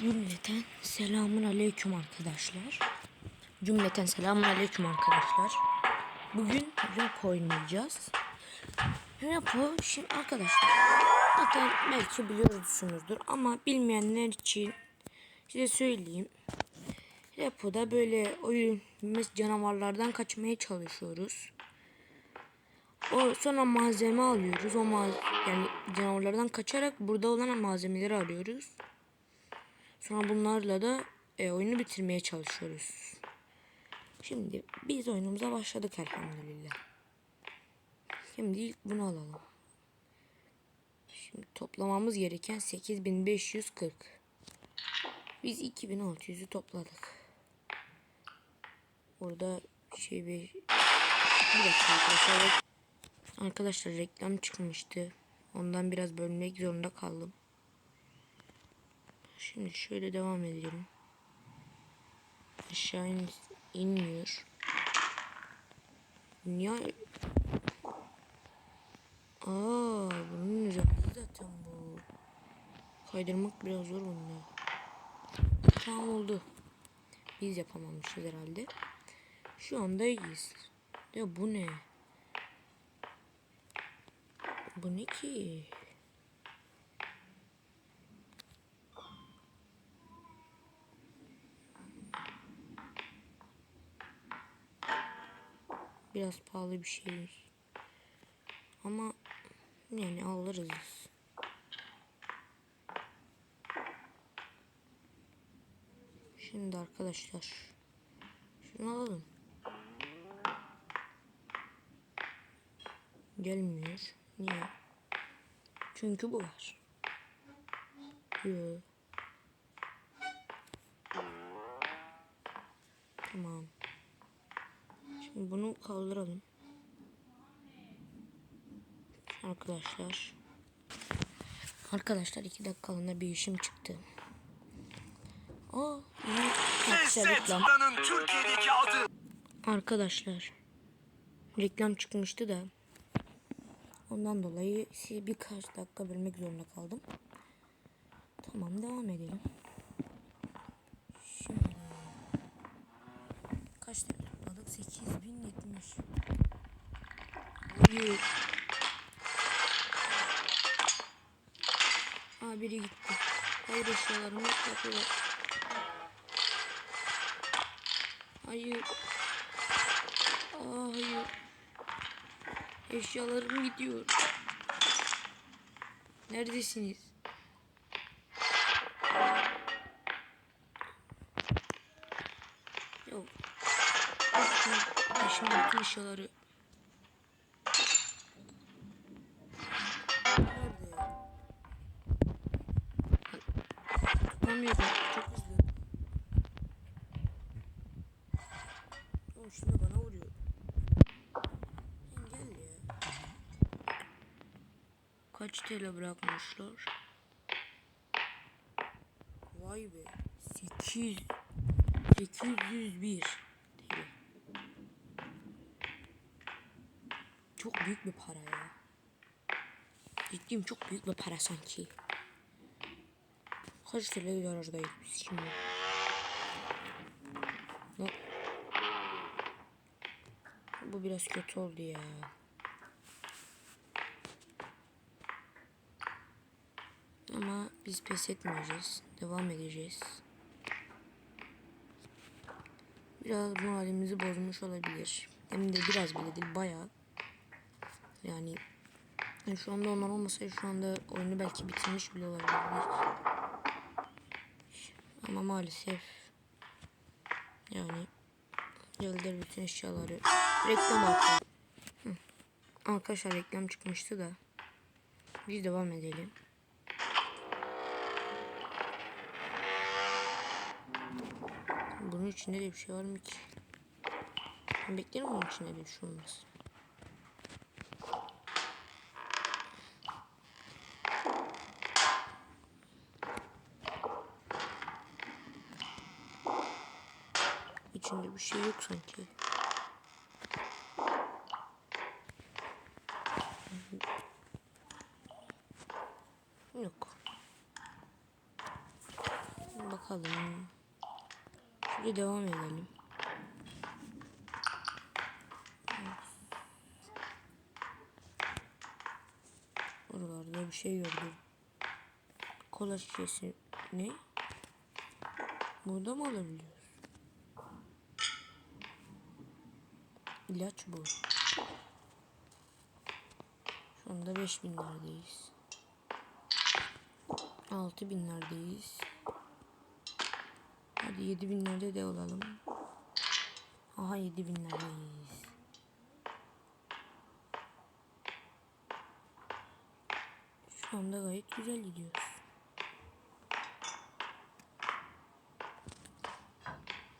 Cümleten selamun aleyküm arkadaşlar. Cümleten selamun aleyküm arkadaşlar. Bugün rap oynayacağız. Rap'ı şimdi arkadaşlar zaten belki biliyorsunuzdur ama bilmeyenler için size söyleyeyim. Rap'da böyle oyun canavarlardan kaçmaya çalışıyoruz. O sonra malzeme alıyoruz. O maz yani canavarlardan kaçarak burada olan malzemeleri alıyoruz. Sonra bunlarla da e, oyunu bitirmeye çalışıyoruz. Şimdi biz oyunumuza başladık elhamdülillah. Şimdi ilk bunu alalım. Şimdi toplamamız gereken 8540. Biz 2600'ü topladık. Orada şey bir bir dakika arkadaşlar. Arkadaşlar reklam çıkmıştı. Ondan biraz bölmek zorunda kaldım. Şimdi şöyle devam edelim. Aşağı in, inmiyor. Niye? Aa, bunun üzerinde zaten bu. Kaydırmak biraz zor bunda. Tamam oldu. Biz yapamamışız herhalde. Şu anda iyiyiz. Ya bu ne? Bu ne ki? Biraz pahalı bir şey. Ama yani alırız. Şimdi arkadaşlar şunu alalım. Gelmiyor. Niye? Çünkü bu var. Yo. Tamam. Bunu kaldıralım. Arkadaşlar. Arkadaşlar iki dakikalığına bir işim çıktı. Aa, yine reklam. Türkiye'deki adı. Arkadaşlar. Reklam çıkmıştı da. Ondan dolayı size birkaç dakika bölmek zorunda kaldım. Tamam devam edelim. Şimdi kaç topladık? 8070. Hayır. Aa biri gitti. Hayır eşyalarımı yapıyorlar. Hayır. Aa hayır. Eşyalarım gidiyor. Neredesiniz? Bütün eşyaları. Tutamıyorum. Çok hızlı. Oğlum şimdi bana vuruyor. Engel ya. Kaç TL bırakmışlar? Vay be. 800 801 TL. Çok büyük bir para ya. Ciddiyim çok büyük bir para sanki. Kaç TL zarardayız biz şimdi? Lan. Bu biraz kötü oldu ya. Ama biz pes etmeyeceğiz. Devam edeceğiz. Biraz moralimizi bozmuş olabilir. Hem de biraz bile değil bayağı. Yani yani şu anda onlar olmasa şu anda oyunu belki bitirmiş bile olabilir. Ama maalesef yani geldiler bütün eşyaları. Reklam attı. Arkadaşlar reklam çıkmıştı da. Biz devam edelim. Bunun içinde de bir şey var mı ki? Beklerim bunun içinde de bir şey olmaz. İçinde bir şey yok sanki. Bakalım. Şöyle devam edelim. Oralarda bir şey gördüm. Kola şişesi ne? Burada mı alabiliyoruz? İlaç bu. Şu anda 5000'lerdeyiz. 6000'lerdeyiz. Hadi 7000'lerde de olalım. Aha 7000'lerdeyiz. Şu anda gayet güzel gidiyoruz.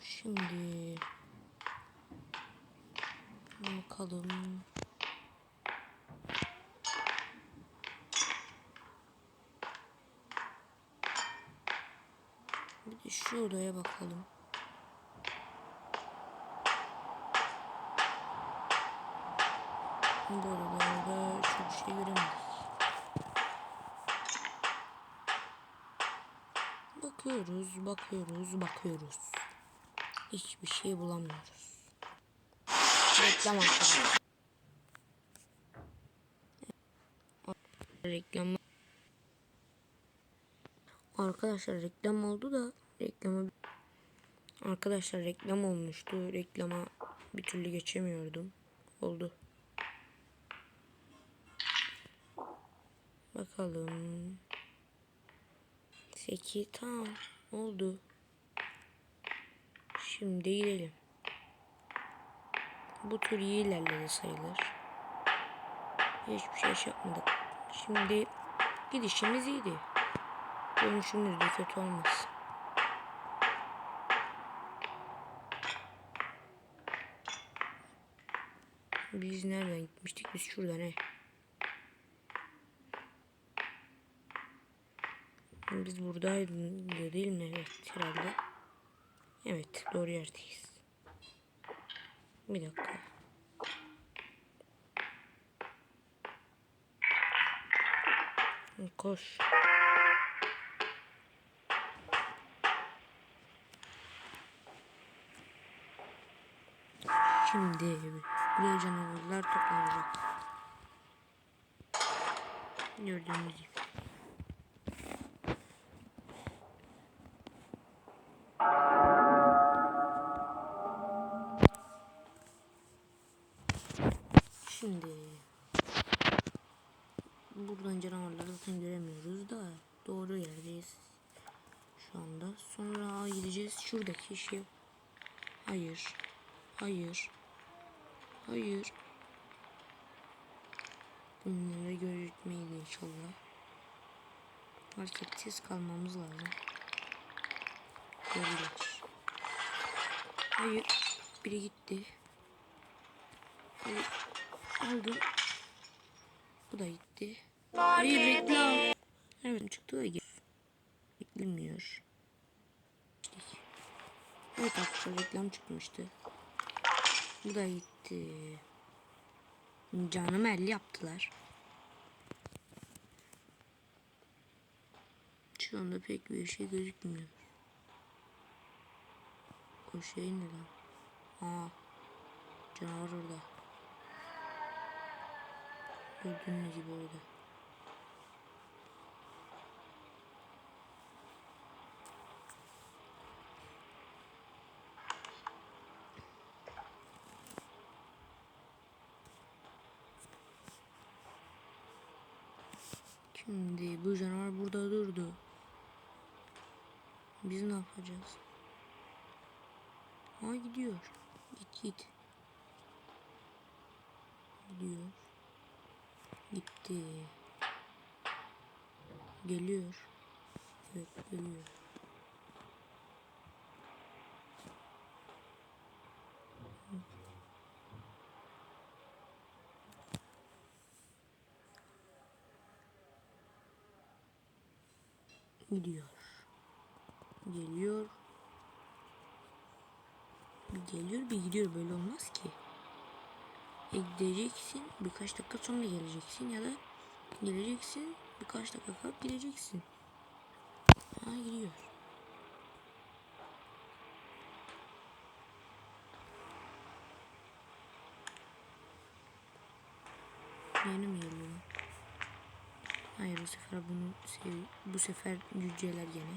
Şimdi bakalım. Bir de şu odaya bakalım. Bu odalarda çok şey göremedik. Bakıyoruz, bakıyoruz, bakıyoruz. Hiçbir şey bulamıyoruz. Reklam. Reklam. Arkadaşlar reklam oldu da reklama Arkadaşlar reklam olmuştu. Reklama bir türlü geçemiyordum. Oldu. Bakalım. 8 tamam oldu. Şimdi gidelim. Bu tur iyi ilerledi sayılır. Hiçbir şey yapmadık. Şimdi gidişimiz iyiydi. Dönüşümüz de kötü olmaz. Biz nereden gitmiştik? Biz şuradan he. Biz buradaydı değil mi? Evet herhalde. Evet doğru yerdeyiz. Bir dakika. Koş. Şimdi buraya canavarlar toplanacak. Gördüğünüz gibi. Canavarları zaten göremiyoruz da doğru yerdeyiz şu anda. Sonra gideceğiz şuradaki şey. Hayır. Hayır. Hayır. Bunları görüntmeyiz inşallah. Artık siz kalmamız lazım. Görüyoruz. Hayır. Biri gitti. Hayır. Aldım. Bu da gitti. Hayır reklam. Evet çıktı gel. Beklemiyor. Evet arkadaşlar reklam çıkmıştı. Bu da gitti. Canım elli yaptılar. Şu anda pek bir şey gözükmüyor. O şey ne lan? Aa, canavar orada. Gördüğünüz gibi orada. Şimdi bu canavar burada durdu. Biz ne yapacağız? Aa gidiyor. Git git. Gidiyor. Gitti. Geliyor. Evet geliyor. gidiyor. Geliyor. Bir geliyor bir gidiyor böyle olmaz ki. E gideceksin birkaç dakika sonra geleceksin ya da geleceksin birkaç dakika kalıp gideceksin. Ha gidiyor. Benim geliyor. Hayır bu sefer bunu bu sefer yüceler gene.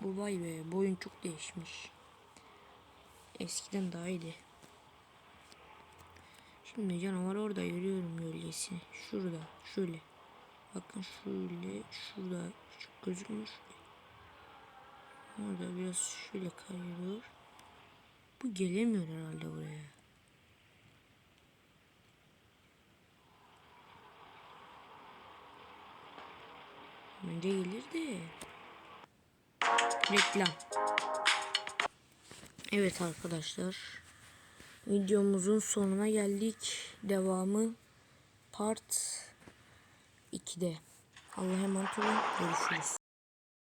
Bu vay be boyun çok değişmiş. Eskiden daha iyiydi. Şimdi canavar orada görüyorum gölgesi. Şurada şöyle. Bakın şöyle şurada şu gözükmüş. Orada biraz şöyle kayıyor. Bu gelemiyor herhalde buraya. Bence gelir de. Reklam. Evet arkadaşlar. Videomuzun sonuna geldik. Devamı part 2'de. Allah'a emanet olun. Görüşürüz.